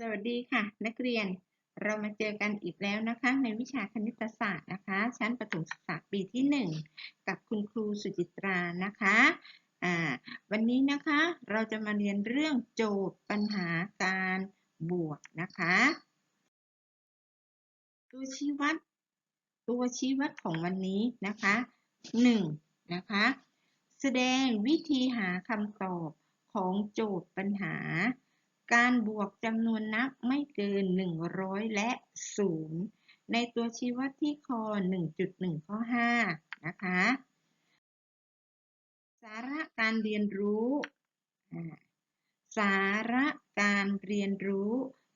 สวัสดีค่ะ นักเรียนเรามาเจอกันอีกแล้วนะคะ ในวิชาคณิตศาสตร์นะคะ ชั้นประถมศึกษาปีที่ 1 กับคุณครูสุจิตรานะคะอ่าวันนี้นะคะเราจะมาเรียนเรื่องโจทย์ปัญหาการบวกนะคะ ตัวชี้วัด ตัวชี้วัดของวันนี้นะคะ 1 นะคะ แสดงวิธีหาคำตอบของโจทย์ปัญหา การบวกจำนวนนับไม่เกิน 100 และ 0 ในตัวชี้วัดที่คอ 1.1 ข้อ 5 นะคะ สาระการเรียนรู้ สาระการเรียนรู้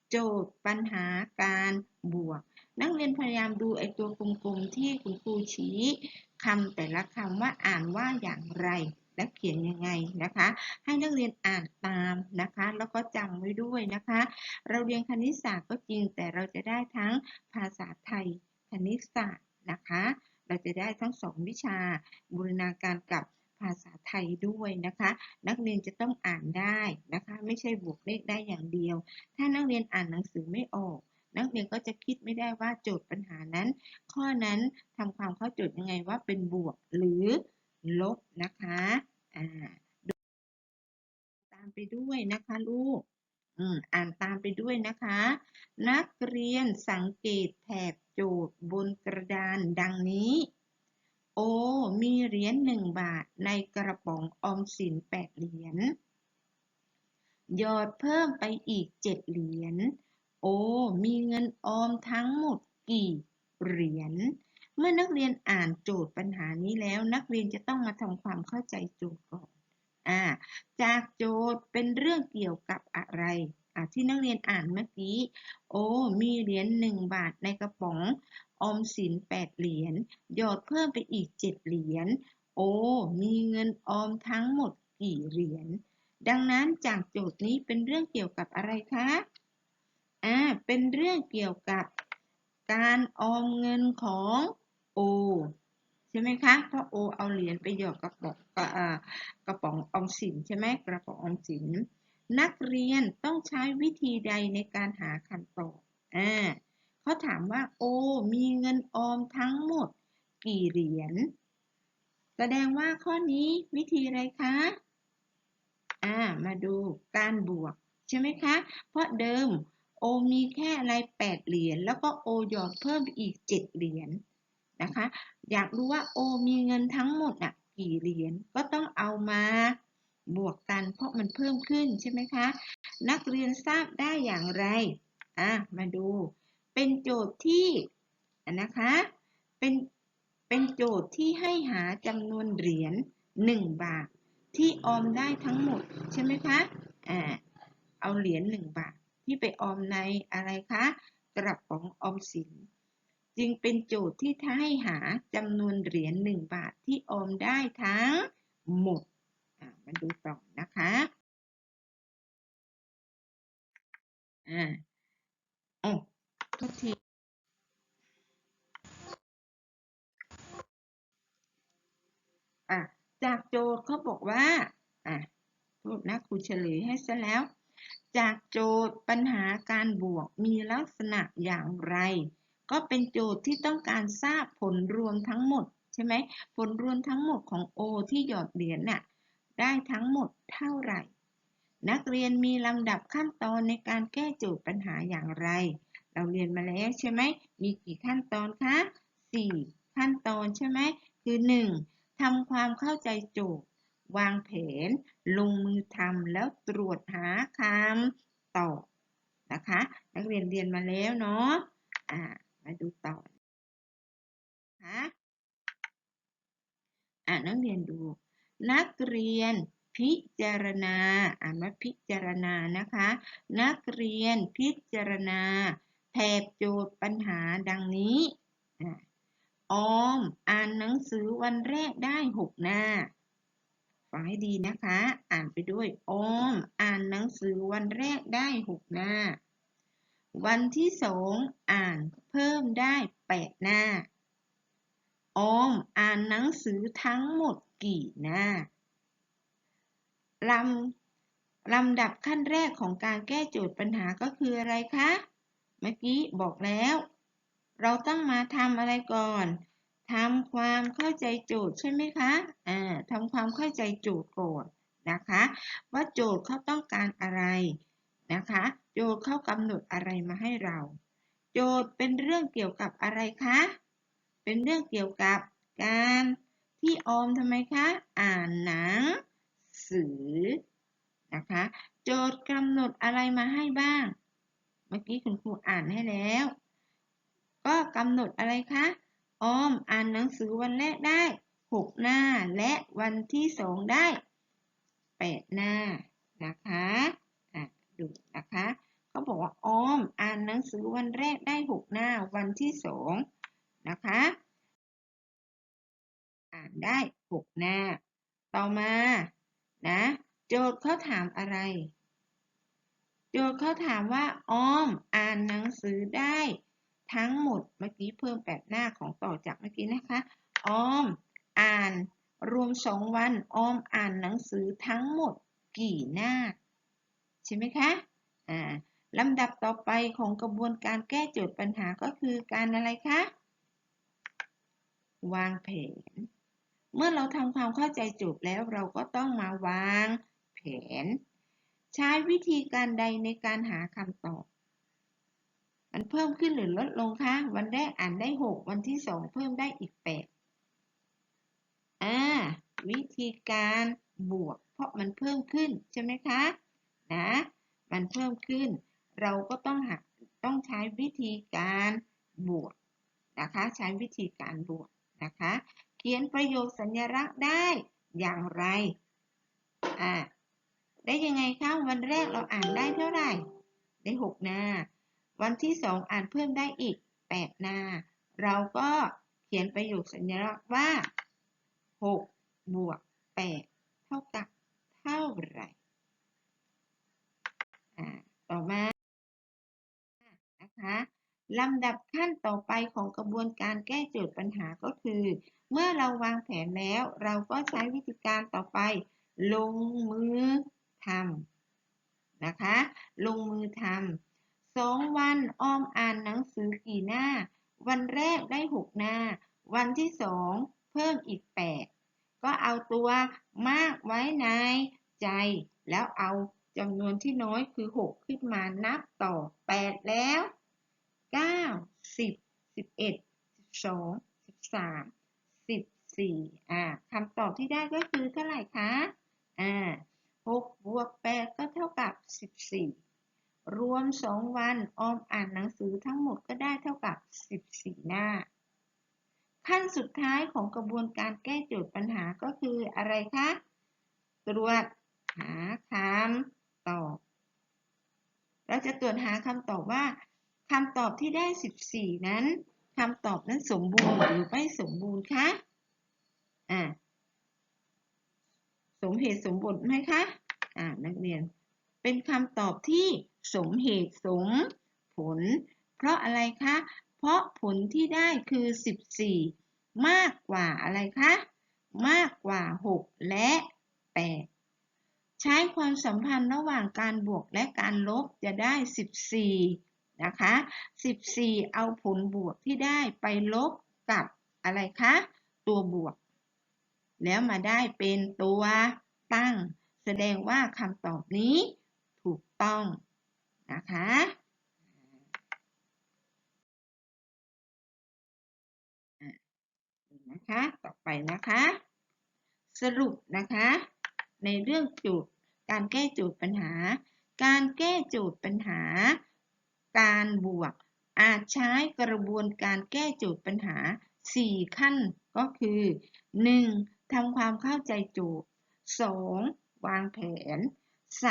โจทย์ปัญหาการบวก นักเรียนพยายามดูไอตัวกลมๆที่คุณครูชี้คำแต่ละคำว่าอ่านว่าอย่างไร และเขียนยังไงนะคะ ให้นักเรียนอ่านตามนะคะ แล้วก็จำไว้ด้วยนะคะ เราเรียนคณิตศาสตร์ก็จริง แต่เราจะได้ทั้งภาษาไทยคณิตศาสตร์นะคะ เราจะได้ทั้งสองวิชาบูรณาการกับภาษาไทยด้วยนะคะ นักเรียนจะต้องอ่านได้นะคะ ไม่ใช่บวกเลขได้อย่างเดียว ถ้านักเรียนอ่านหนังสือไม่ออก นักเรียนก็จะคิดไม่ได้ว่าโจทย์ปัญหานั้น ข้อนั้นทำความเข้าโจทย์ยังไงว่าเป็นบวกหรือลบนะคะ อ่าตามไปด้วยนะคะลูกอืมอ่านตามไปด้วยนะคะ นักเรียนสังเกตแถบโจทย์บนกระดานดังนี้ โอ มีเหรียญหนึ่งบาทในกระป๋องออมสินแปดเหรียญหยอดเพิ่มไปอีกเจ็ดเหรียญ โอ มีเงินออมทั้งหมดกี่เหรียญ มื่อนักเรียนอ่านโจทย์ปัญหานี้แล้ว นักเรียนจะต้องมาทำความเข้าใจโจทย์ก่อนอ่าจากโจทย์เป็นเรื่องเกี่ยวกับอะไรอ่าที่นักเรียนอ่านเมื่อกี้ โอ้ มีเหรียญหนึ่งบาทในกระป๋อง ออมสินแปดเหรียญ หยอดเพิ่มไปอีกเจ็ดเหรียญ โอ้ มีเงินออมทั้งหมดกี่เหรียญ ดังนั้นจากโจทย์นี้เป็นเรื่องเกี่ยวกับอะไรคะ อ่า เป็นเรื่องเกี่ยวกับการออมเงินของ โอใช่ไหมคะ เพราะโอเอาเหรียญไปหยอดกระป๋องกระอ่ากระป๋องออมสินใช่ไหมกระป๋องออมสิน นักเรียนต้องใช้วิธีใดในการหาคำตอบอ่าเขาถามว่าโอมีเงินออมทั้งหมดกี่เหรียญ แสดงว่าข้อนี้วิธีอะไรคะ อ่า มาดูการบวกใช่ไหมคะ เพราะเดิมโอมีแค่อะไรแปดเหรียญ แล้วก็โอหยอดเพิ่มอีกเจ็ดเหรียญ นะคะ อยากรู้ว่าโอมีเงินทั้งหมดอะกี่เหรียญก็ต้องเอามาบวกกันเพราะมันเพิ่มขึ้นใช่ไหมคะ นักเรียนทราบได้อย่างไรอะมาดู เป็นโจทย์ที่นะคะ เป็นเป็นโจทย์ที่ให้หาจำนวนเหรียญ1 บาท ที่ออมได้ทั้งหมดใช่ไหมคะอ่าเอาเหรียญ1บาทที่ไปออมในอะไรคะกระป๋องออมสิน จึงเป็นโจทย์ที่ถ้าให้หาจำนวนเหรียญ1บาทที่ออมได้ทั้งหมดอ่ามาดูต่อนะคะอ่าโอ้ทุกทีอะจากโจทย์เขาบอกว่าอะโทษนะครูเฉลยให้ซะแล้ว จากโจทย์ปัญหาการบวกมีลักษณะอย่างไร ก็เป็นโจทย์ที่ต้องการทราบผลรวมทั้งหมดใช่ไหมผลรวมทั้งหมดของ O ที่หยอดเหรียญน่ะได้ทั้งหมดเท่าไหร่ นักเรียนมีลำดับขั้นตอนในการแก้โจทย์ปัญหาอย่างไร เราเรียนมาแล้วใช่ไหมมีกี่ขั้นตอนคะ 4 ขั้นตอนใช่ไหมคือ 1. ทำความเข้าใจโจทย์ วางแผน ลงมือทำแล้วตรวจหาคำตอบนะคะ นักเรียนเรียนมาแล้วเนาะอ่า มาดูต่อนะคะอ่านักเรียนดู นักเรียนพิจารณาอ่านว่าพิจารณานะคะ นักเรียนพิจารณา แถบโจทย์ปัญหาดังนี้อ่าออมอ่านหนังสือวันแรกได้หกหน้าฟังให้ดีนะคะ อ่านไปด้วยออมอ่านหนังสือวันแรกได้หกหน้า วันที่สองอ่านเพิ่มได้แปดหน้า ออมอ่านหนังสือทั้งหมดกี่หน้าลำลำดับขั้นแรกของการแก้โจทย์ปัญหาก็คืออะไรคะ เมื่อกี้บอกแล้ว เราต้องมาทำอะไรก่อนทำความเข้าใจโจทย์ใช่ไหมคะอ่าทำความเข้าใจโจทย์ก่อนนะคะ ว่าโจทย์เขาต้องการอะไรนะคะ โจทย์เขากำหนดอะไรมาให้เรา โจทย์เป็นเรื่องเกี่ยวกับอะไรคะ เป็นเรื่องเกี่ยวกับการที่ออมทำไมคะ อ่านหนังสือนะคะ โจทย์กำหนดอะไรมาให้บ้าง เมื่อกี้คุณครูอ่านให้แล้ว ก็กำหนดอะไรคะออมอ่านหนังสือวันแรกได้ 6 หน้า และวันที่ 2 ได้ 8 หน้านะคะอะ ดูนะคะเขาบอกว่าออมอ่านหนังสือวันแรกได้ 6 หน้าวันที่2นะคะอ่านได้ 6 หน้า ต่อมานะโจทย์เขาถามอะไร โจทย์เขาถามว่าออมอ่านหนังสือได้ทั้งหมดเมื่อกี้เพิ่มแปดหน้าของต่อจากเมื่อกี้นะคะออมอ่านรวมสองวันออมอ่านหนังสือทั้งหมดกี่หน้า ช่ไหมคะอ่าลำดับต่อไปของกระบวนการแก้โจทย์ปัญหาก็คือการอะไรคะ วางแผน เมื่อเราทำความเข้าใจโจทย์แล้วเราก็ต้องมาวางแผน ใช้วิธีการใดในการหาคำตอบ มันเพิ่มขึ้นหรือลดลงคะ วันแรกอ่านได้ 6 วันที่ 2 เพิ่มได้อีก 8 อ่า วิธีการบวก เพราะมันเพิ่มขึ้นใช่ไหมคะ นะ มันเพิ่มขึ้น เราก็ต้องหาต้องใช้วิธีการบวกนะคะ ใช้วิธีการบวกนะคะ เขียนประโยคสัญลักษณ์ได้อย่างไร อ่า ได้ยังไงคะ วันแรกเราอ่านได้เท่าไหร่ ได้ 6 หน้า วันที่ 2 อ่านเพิ่มได้อีก 8 หน้า เราก็เขียนประโยคสัญลักษณ์ว่า 6 บวก 8 เท่ากับเท่าไหร่ ต่อมานะคะลำดับขั้นต่อไปของกระบวนการแก้โจทย์ปัญหาก็คือ เมื่อเราวางแผนแล้วเราก็ใช้วิธีการต่อไป ลงมือทำนะคะ ลงมือทำสองวันอ้อมอ่านหนังสือกี่หน้า วันแรกได้ 6 หน้า วันที่สองเพิ่มอีก 8 ก็เอาตัวมากไว้ในใจแล้วเอา จำนวนที่น้อยคือ 6 ขึ้นมานับต่อ 8 แล้ว 9 10 11 12 13 14อ่าคำตอบที่ได้ก็คือเท่าไหร่คะอ่า6บวก8ก็เท่ากับ 14 รวม 2 วันออมอ่านหนังสือทั้งหมดก็ได้เท่ากับ 14 หน้า ขั้นสุดท้ายของกระบวนการแก้โจทย์ปัญหาก็คืออะไรคะ ตรวจหาคำ ตอบ เราจะตรวจหาคำตอบว่าคำตอบที่ได้ 14 นั้นคำตอบนั้นสมบูรณ์หรือไม่สมบูรณ์คะอ่าสมเหตุสมผลไหมคะอ่านักเรียน เป็นคำตอบที่สมเหตุสมผล เพราะอะไรคะ เพราะผลที่ได้คือ 14 มากกว่าอะไรคะ มากกว่า 6 และ 8 ใช้ความสัมพันธ์ระหว่างการบวกและการลบจะได้ 14 นะคะ 14 เอาผลบวกที่ได้ไปลบกับอะไรคะ ตัวบวก แล้วมาได้เป็นตัวตั้ง แสดงว่าคำตอบนี้ถูกต้องนะคะนะคะ ต่อไปนะคะ สรุปนะคะ ในเรื่องโจทย์การแก้โจทย์ปัญหา การแก้โจทย์ปัญหา การบวก อาจใช้กระบวนการแก้โจทย์ปัญหา 4 ขั้นก็คือ 1. ทำความเข้าใจโจทย์ 2. วางแผน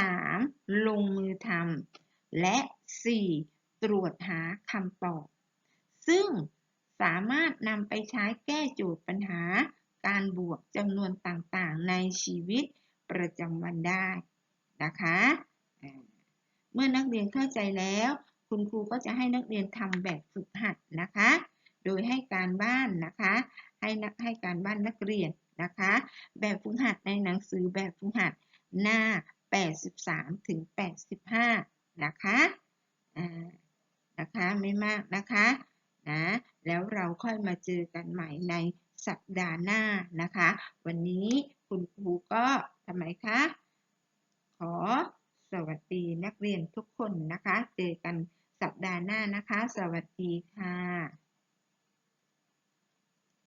3. ลงมือทำและ 4. ตรวจหาคำตอบ ซึ่งสามารถนำไปใช้แก้โจทย์ปัญหา การบวกจำนวนต่างๆ ในชีวิต ประจำวันได้นะคะเมื่อนักเรียนเข้าใจแล้ว คุณครูก็จะให้นักเรียนทำแบบฝึกหัดนะคะ โดยให้การบ้านนะคะ ให้นักให้การบ้านนักเรียนนะคะ แบบฝึกหัดในหนังสือแบบฝึกหัดหน้า 83ถึง85 นะคะอ่านะคะไม่มากนะคะนะแล้วเราค่อยมาเจอกันใหม่ในสัปดาห์หน้านะคะ วันนี้คุณครูก็ำไมคะ ขอสวัสดีนักเรียนทุกคนนะคะ เจอกันสัปดาห์หน้านะคะ สวัสดีค่ะ